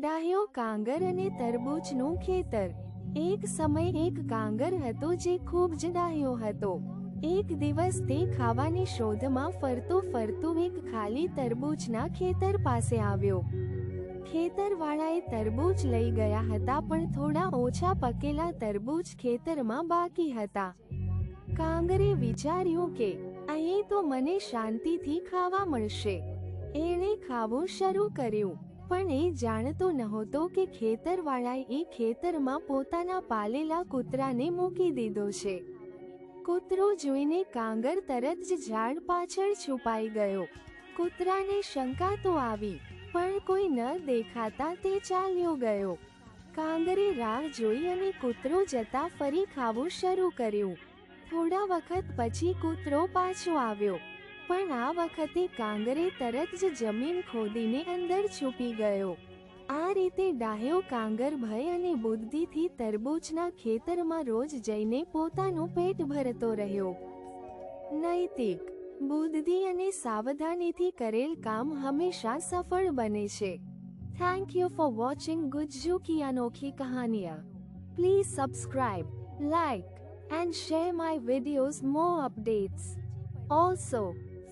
ડાહ્યો કાંગર અને તરબૂચનું ખેતર. એક સમય એક કાંગર હતો જે ખૂબ જ ડાહ્યો હતો. એક દિવસ તે ખાવાની શોધમાં ફરતો ફરતો એક ખાલી તરબૂચના ખેતર પાસે આવ્યો. ખેતરવાળાએ તરબૂચ લઈ ગયા હતા પણ થોડા ઓછા પકેલા તરબૂચ ખેતરમાં બાકી હતા. કાંગરે વિચાર્યું કે, અહીં તો મને શાંતિથી ખાવા મળશે. એણે ખાવું શરૂ કર્યું. પણ એ જાણતો નહોતો કે ખેતરવાળાએ એ ખેતરમાં પોતાના પાલેલા કૂતરાને મૂકી દીધો છે. કૂતરો જોઈને કાંગર તરત જ ઝાડ પાછળ છુપાઈ ગયો. કૂતરાને શંકા તો આવી, પણ કોઈ ન દેખાતા તે ચાલ્યો ગયો. કાંગરે રાહ જોઈ અને કૂતરો જતા ફરી ખાવું શરૂ કર્યું. થોડા વખત પછી કૂતરો પાછો આવ્યો. પણ આ વખતે કાંગરે તરત જ જમીન ખોદીને અંદર છુપી ગયો. આ રીતે ડાહ્યો કાંગર ભય અને બુદ્ધિથી તરબૂચના ખેતરમાં રોજ જઈને પોતાનું પેટ ભરતો રહ્યો. નૈતિક બુદ્ધિ અને સાવધાનીથી કરેલ કામ હંમેશા સફળ બને છે. Thank you for watching Gujju કી અનોખી કહાનિયા. Please subscribe like and share my videos more updates Also,